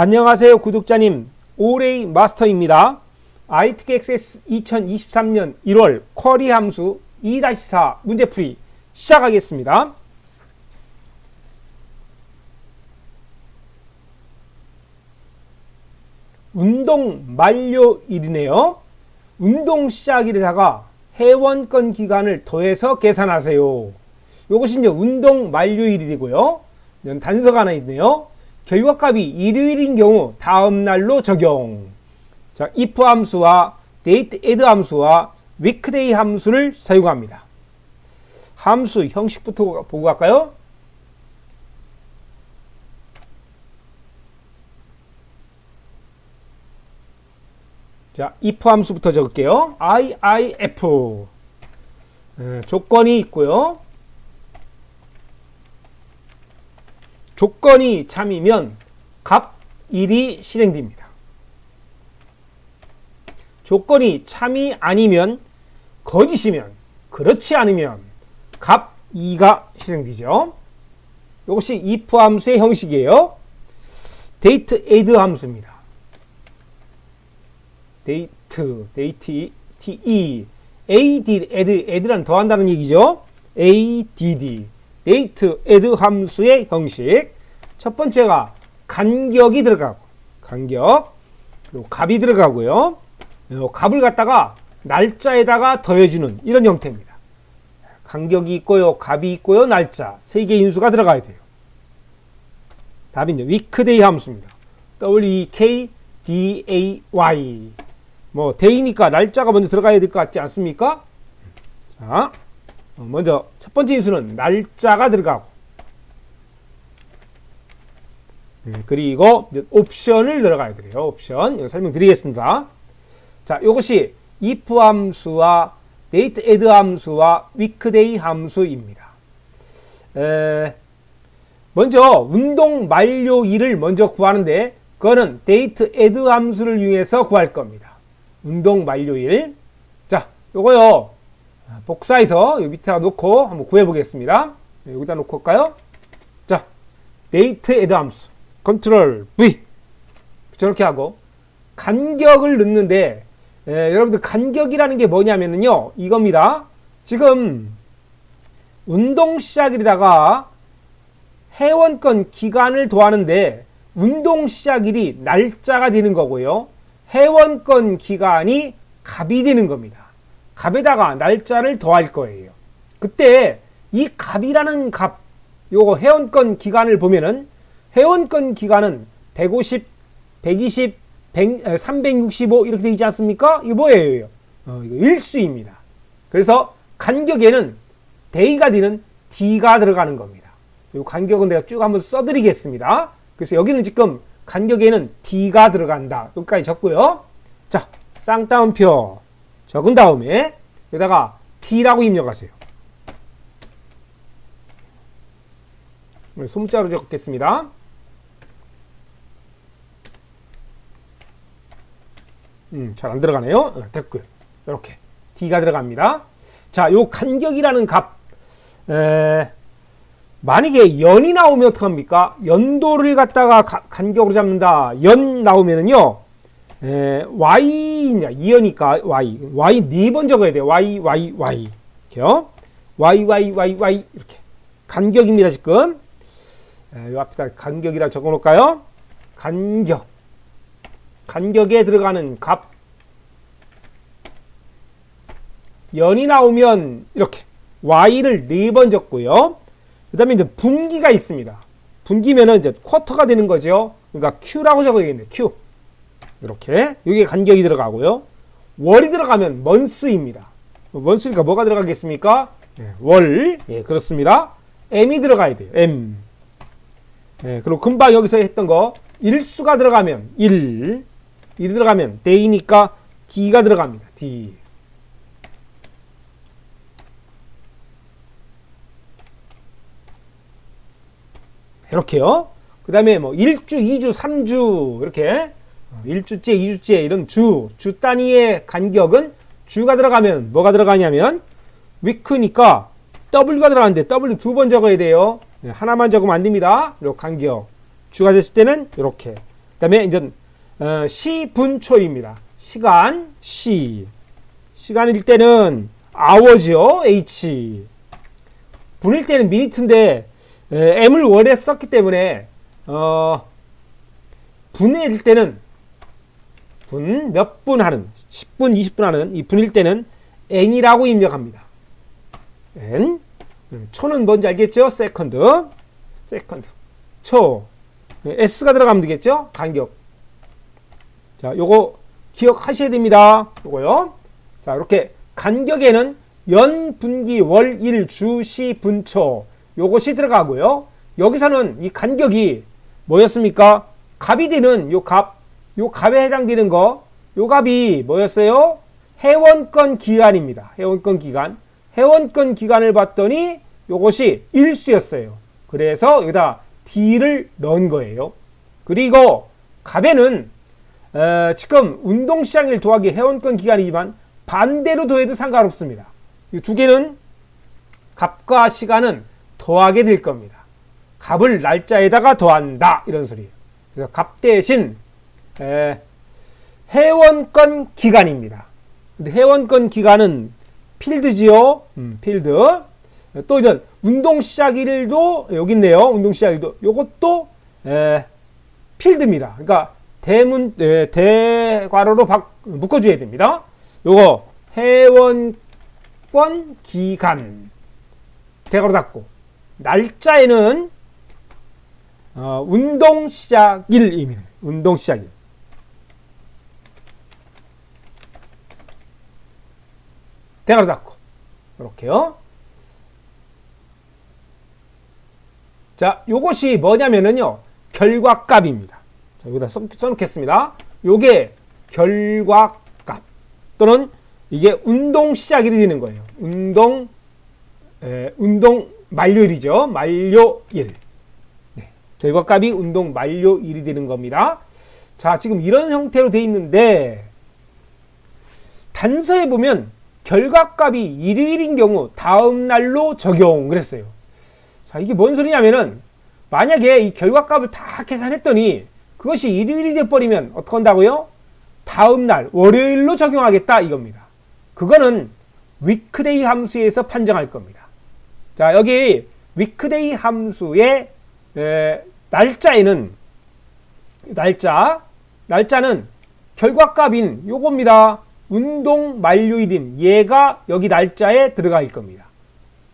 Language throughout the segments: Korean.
안녕하세요 구독자님 오레이 마스터입니다. ITK XS 2023년 1월 쿼리 함수 2-4 문제풀이 시작하겠습니다. 운동 만료일이네요. 운동 시작일에다가 회원권 기간을 더해서 계산하세요. 이것이 이제 운동 만료일이고요. 이건 단서가 하나 있네요. 결과값이 일요일인 경우 다음 날로 적용. 자, if 함수와 date add 함수와 weekday 함수를 사용합니다. 함수 형식부터 보고 갈까요? 자, if 함수부터 적을게요. if 에, 조건이 있고요. 조건이 참이면 값 1이 실행됩니다. 조건이 참이 아니면 거짓이면 그렇지 않으면 값 2가 실행되죠. 이것이 if 함수의 형식이에요. date add 함수입니다. date, date, te, add, add, add란 더한다는 얘기죠. add, date, add 함수의 형식. 첫 번째가 간격이 들어가고, 간격, 그리고 값이 들어가고요. 요 값을 갖다가 날짜에다가 더해주는 이런 형태입니다. 간격이 있고요, 값이 있고요, 날짜 세 개의 인수가 들어가야 돼요. 답이 이제 weekday 함수입니다. W-E-K D-A-Y 뭐 데이니까 날짜가 먼저 들어가야 될 것 같지 않습니까? 자, 어, 먼저 첫 번째 인수는 날짜가 들어가고 음, 그리고 옵션을 들어가야 돼요. 옵션 설명드리겠습니다. 자, 이것이 if 함수와 date add 함수와 weekday 함수입니다. 에, 먼저 운동 만료일을 먼저 구하는데 그거는 date add 함수를 이용해서 구할 겁니다. 운동 만료일. 자, 요거요. 복사해서 요 밑에다 놓고 한번 구해 보겠습니다. 여기다 놓고 올까요? 자, date add 함수. 컨트롤 V. 저렇게 하고 간격을 넣는데 에, 여러분들 간격이라는 게 뭐냐면요. 이겁니다. 지금 운동 시작일에다가 회원권 기간을 더하는데 운동 시작일이 날짜가 되는 거고요. 회원권 기간이 값이 되는 겁니다. 값에다가 날짜를 더할 거예요. 그때 이 값이라는 값, 요거 회원권 기간을 보면은 회원권 기간은 150, 120, 100, 365 이렇게 되지 않습니까? 이거 뭐예요? 어, 이거 일수입니다. 그래서 간격에는 데이가 되는 D가 들어가는 겁니다. 이 간격은 내가 쭉 한번 써드리겠습니다. 그래서 여기는 지금 간격에는 D가 들어간다. 여기까지 적고요. 자, 쌍따옴표 적은 다음에 여기다가 D라고 입력하세요. 소문자로 적겠습니다. 음, 잘 안 들어가네요. 어, 됐고요. 이렇게 D가 들어갑니다. 자, 요 간격이라는 값 에, 만약에 연이 나오면 어떡합니까? 연도를 갖다가 가, 간격으로 잡는다. 연 나오면은요. 에, Y냐, 2여니까 Y. Y 네 번 적어야 돼요. Y, Y, Y. 이렇게요. Y, Y, Y, Y. 이렇게. 간격입니다, 지금. 에, 요 앞에다 간격이라 적어 놓을까요? 간격. 간격에 들어가는 값. 연이 나오면 이렇게 y를 네번 적고요. 그 다음에 이제 분기가 있습니다. 분기면은 이제 쿼터가 되는 거죠. 그러니까 q라고 적어야겠네요. q. 이렇게. 여기에 간격이 들어가고요. 월이 들어가면 month입니다. month니까 뭐가 들어가겠습니까? 네, 월. 예, 그렇습니다. m이 들어가야 돼요. m. 예, 그리고 금방 여기서 했던 거 일수가 들어가면 1. 1이 들어가면 day니까 d가 들어갑니다. d. 이렇게요. 그 다음에 뭐 1주, 2주, 3주 이렇게 1주째, 2주째 이런 주, 주 단위의 간격은 주가 들어가면 뭐가 들어가냐면 위크니까 W가 들어가는데 W 두 번 적어야 돼요. 하나만 적으면 안 됩니다. 그리고 간격. 주가 됐을 때는 이렇게 그 다음에 이제 어, 시분초입니다. 시간 시 시간일 때는 hour죠 h 분일 때는 minut인데 에, m을 원에 썼기 때문에 어, 분일 때는 분 몇 분 하는 10분 20분 하는 이 분일 때는 n이라고 입력합니다. n 음, 초는 뭔지 알겠죠? 세컨드 세컨드 초 s가 들어가면 되겠죠? 간격 자 요거 기억하셔야 됩니다. 요거요. 자 이렇게 간격에는 연, 분기, 월, 일, 주, 시, 분초 요것이 들어가고요. 여기서는 이 간격이 뭐였습니까? 값이 되는 요 값, 요 값에 해당되는 거, 요 값이 뭐였어요? 회원권 기간입니다. 회원권 기간. 회원권 기간을 봤더니 요것이 일수였어요. 그래서 여기다 D를 넣은 거예요. 그리고 값에는 어, 지금 운동 시장일 더하기 회원권 기간이지만 반대로 더해도 상관없습니다. 이 두 개는 값과 시간은 더하게 될 겁니다. 값을 날짜에다가 더한다 이런 소리예요. 그래서 값 대신 에, 회원권 기간입니다. 근데 회원권 기간은 필드지요. 음, 필드. 또 이런 운동 시작일도 여기 있네요. 운동 시작일도 요것도 에, 필드입니다. 그러니까 대문 에, 대괄호로 박, 묶어줘야 됩니다. 요거 회원권 기간 대괄호 닫고 날짜에는 어, 운동 시작일입니다. 운동 시작일. 대괄호 닫고 이렇게요. 자, 요것이 뭐냐면은요. 결과값입니다. 자, 여기다 써, 써놓겠습니다. 요게 결과값 또는 이게 운동 시작일이 되는 거예요. 운동 에, 운동 만료일이죠. 만료일. 네. 결과값이 운동 만료일이 되는 겁니다. 자, 지금 이런 형태로 돼 있는데 단서에 보면 결과값이 일요일인 경우 다음 날로 적용 그랬어요. 자, 이게 뭔 소리냐면은 만약에 이 결과값을 다 계산했더니 그것이 일요일이 돼버리면 어떻게 한다고요? 다음 날 월요일로 적용하겠다 이겁니다. 그거는 위크데이 함수에서 판정할 겁니다. 자, 여기 위크데이 함수의 에, 날짜에는 날짜 날짜는 결과값인 요겁니다. 운동 만료일인 얘가 여기 날짜에 있을 겁니다.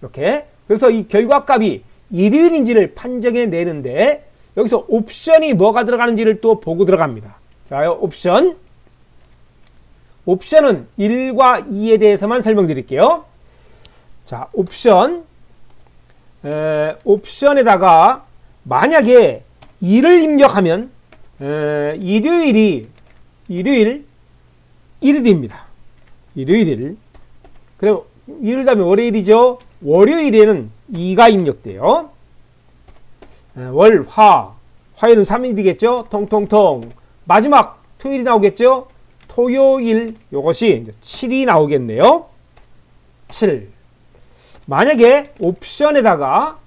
이렇게 그래서 이 결과값이 일요일인지를 판정해 내는데 여기서 옵션이 뭐가 들어가는지를 또 보고 들어갑니다. 자, 옵션. 옵션은 1과 2에 대해서만 설명드릴게요. 자, 옵션. 에, 옵션에다가 만약에 2를 입력하면 에, 일요일이 일요일 1이 됩니다. 일요일 1. 그럼 일요일 다음에 월요일이죠. 월요일에는 2가 입력돼요. 월, 화. 화요일은 3일이 되겠죠. 통통통. 마지막 토요일이 나오겠죠. 토요일 요것이 7이 나오겠네요. 7. 만약에 옵션에다가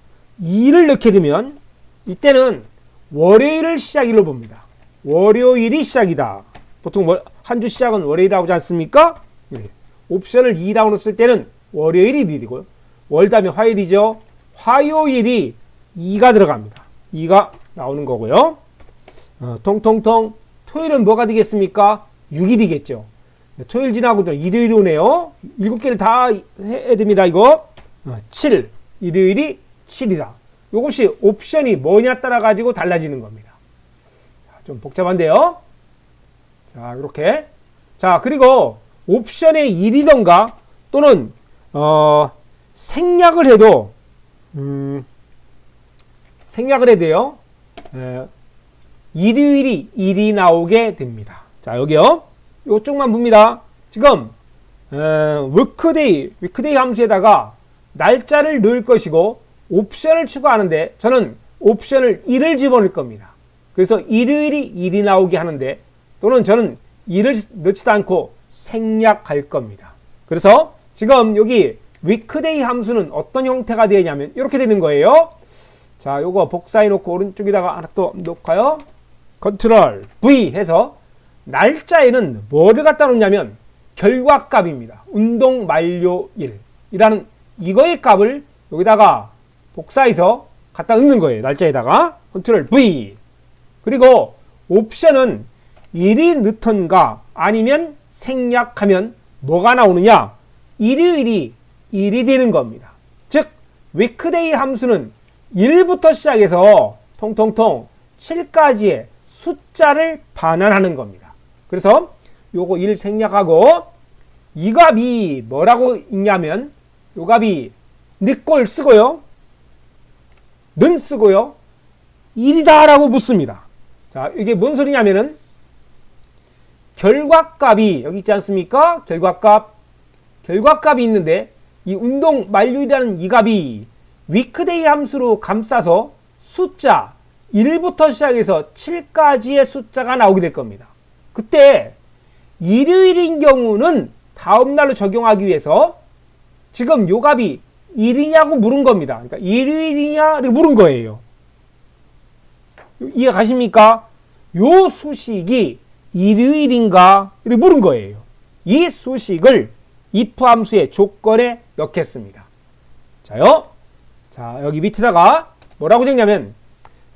2를 넣게 되면 이때는 월요일을 시작일로 봅니다. 월요일이 시작이다. 보통 한 주 시작은 월요일이라고 하지 않습니까? 이렇게. 옵션을 2라고 넣었을 때는 월요일이 일이고요. 월 다음에 화요일이죠. 화요일이 2가 들어갑니다. 2가 나오는 거고요. 어, 통통통 토요일은 뭐가 되겠습니까? 6이 되겠죠. 토요일 지나고 일요일이 오네요. 7개를 다 해야 됩니다. 이거 어, 7 일요일이 7이다. 이것이 옵션이 뭐냐 따라 가지고 달라지는 겁니다. 좀 복잡한데요. 자 이렇게 자 그리고 옵션의 1이던가 또는 어, 생략을 해도 음, 생략을 해도요. 에, 일요일이 1이 나오게 됩니다. 자 여기요. 요쪽만 봅니다. 지금 에, 위크데이 위크데이 함수에다가 날짜를 넣을 것이고 옵션을 추가하는데 저는 옵션을 1을 집어넣을 겁니다. 그래서 일요일이 1이 나오게 하는데 또는 저는 1을 넣지도 않고 생략할 겁니다. 그래서 지금 여기 위크데이 함수는 어떤 형태가 되냐면 이렇게 되는 거예요. 자, 요거 복사해 놓고 오른쪽에다가 하나 또 놓을까요? 컨트롤 V 해서 날짜에는 뭐를 갖다 놓냐면 결과값입니다. 운동 만료일이라는 이거의 값을 여기다가 복사해서 갖다 넣는 거예요. 날짜에다가 컨트롤 V 그리고 옵션은 일이 넣던가 아니면 생략하면 뭐가 나오느냐 일요일이 일이 되는 겁니다. 즉 위크데이 함수는 1부터 시작해서 통통통 7까지의 숫자를 반환하는 겁니다. 그래서 요거 1 생략하고 이 값이 뭐라고 읽냐면 요 값이 늦골 쓰고요. 는 쓰고요. 1이다 라고 묻습니다. 자, 이게 뭔 소리냐면은 결과값이 여기 있지 않습니까? 결과값. 결과값이 있는데 이 운동 만료이라는 이 값이 위크데이 함수로 감싸서 숫자 1부터 시작해서 7까지의 숫자가 나오게 될 겁니다. 그때 일요일인 경우는 다음 날로 적용하기 위해서 지금 요 값이 1이냐고 물은 겁니다. 그러니까 일요일이냐를 물은 거예요. 이해 가십니까? 요 수식이 일요일인가? 를 물은 거예요. 이 수식을 if 함수의 조건에 넣겠습니다. 자요. 자, 여기 밑에다가 뭐라고 적냐면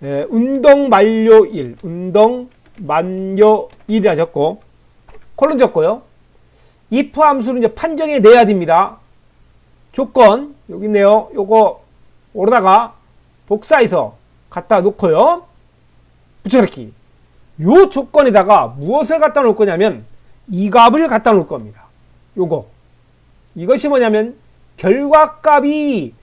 예, 운동 만료일, 운동 만료일이라 적고 콜론 적고요. if 함수는 이제 판정해 내야 됩니다. 조건 여기 있네요. 요거 오르다가 복사해서 갖다 놓고요. 붙여넣기. 요 조건에다가 무엇을 갖다 놓을 거냐면 이 값을 갖다 놓을 겁니다. 요거. 이것이 뭐냐면 결과값이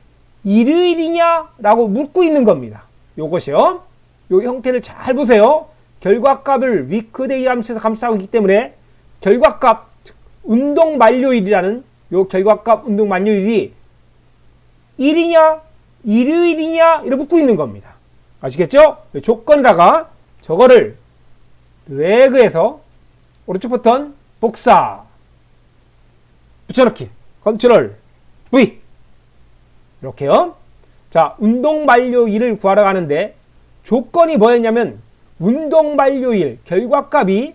일요일이냐 라고 묻고 있는 겁니다. 요것이요. 요 형태를 잘 보세요. 결과값을 위크데이 함수에서 감싸고 있기 때문에 결과값 운동 만료일이라는 요 결과값 운동 만료일이 일이냐 일요일이냐 이렇게 묻고 있는 겁니다. 아시겠죠? 조건에다가 저거를 드래그해서 오른쪽 버튼 복사 붙여넣기 컨트롤 V 이렇게요. 자 운동 만료일을 구하러 가는데 조건이 뭐였냐면 운동 만료일 결과값이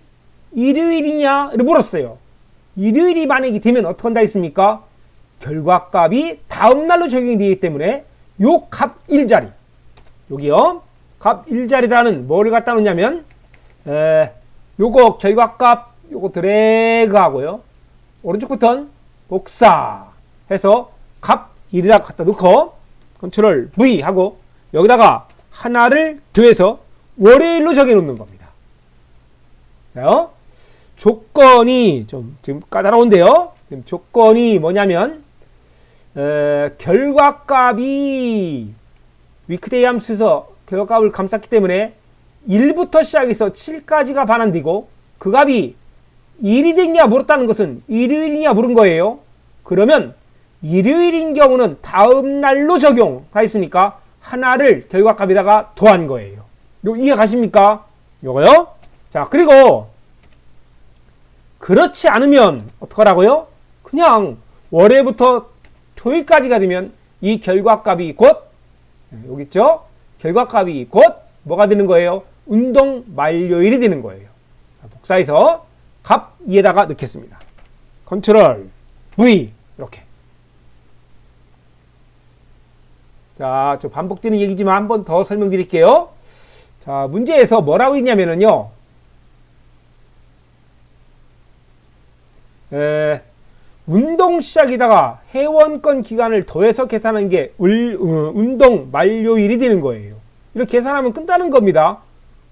일요일이냐를 물었어요. 일요일이 만약에 되면 어떻게 한다 했습니까? 결과값이 다음 날로 적용이 되기 때문에 요 값 일자리 여기요 값 일자리라는 뭐를 갖다 놓냐면 에, 요거 결과값 요거 드래그 하고요 오른쪽 버튼 복사 해서 값 1이라 갖다 놓고 컨트롤 V 하고 여기다가 하나를 더해서 월요일로 정해 놓는 겁니다. 자, 조건이 좀 지금 까다로운데요. 지금 조건이 뭐냐면 에, 결과값이 위크데이 함수에서 결과값을 감쌌기 때문에 1부터 시작해서 7까지가 반환되고 그 값이 1이 됐냐 물었다는 것은 일요일이냐 물은 거예요. 그러면 일요일인 경우는 다음 날로 적용하였으니까 하나를 결과값에다가 더한 거예요. 요 이해 가십니까? 요거요. 자, 그리고 그렇지 않으면 어떡하라고요? 그냥 월요일부터 토요일까지가 되면 이 결과값이 곧 여기 있죠? 결과값이 곧 뭐가 되는 거예요? 운동 만료일이 되는 거예요. 복사해서 값 2에다가 넣겠습니다. 컨트롤 V 이렇게. 자, 저 반복되는 얘기지만 한 번 더 설명드릴게요. 자, 문제에서 뭐라고 있냐면은요. 에, 운동 시작이다가 회원권 기간을 더해서 계산하는 게 울, 어, 운동 만료일이 되는 거예요. 이렇게 계산하면 끝나는 겁니다.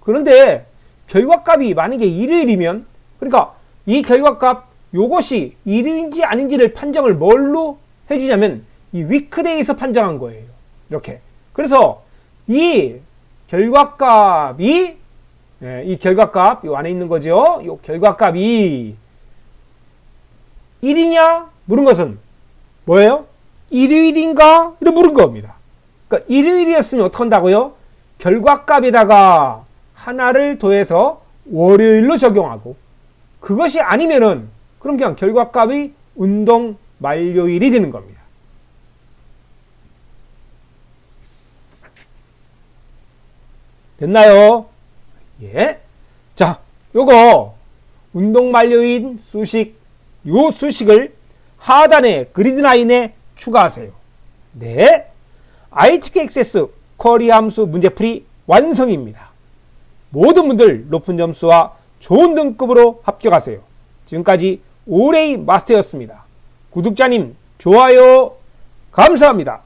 그런데 결과값이 만약에 일요일이면 그러니까 이 결과값 요것이 일요일인지 아닌지를 판정을 뭘로 해주냐면 이 위크데이에서 판정한 거예요. 이렇게. 그래서 이 결과값이 네, 이 결과값 요 안에 있는 거죠. 요 결과값이 1이냐? 물은 것은 뭐예요? 일요일인가? 이렇게 물은 겁니다. 그러니까 일요일이었으면 어떻게 한다고요? 결과값에다가 하나를 더해서 월요일로 적용하고 그것이 아니면은 그럼 그냥 결과값이 운동 만료일이 되는 겁니다. 됐나요? 예. 자, 요거 운동 만료인 수식 요 수식을 하단의 그리드 라인에 추가하세요. 네. ITK 액세스 쿼리 함수 문제풀이 완성입니다. 모든 분들 높은 점수와 좋은 등급으로 합격하세요. 지금까지 오레이 마스터였습니다. 구독자님 좋아요 감사합니다.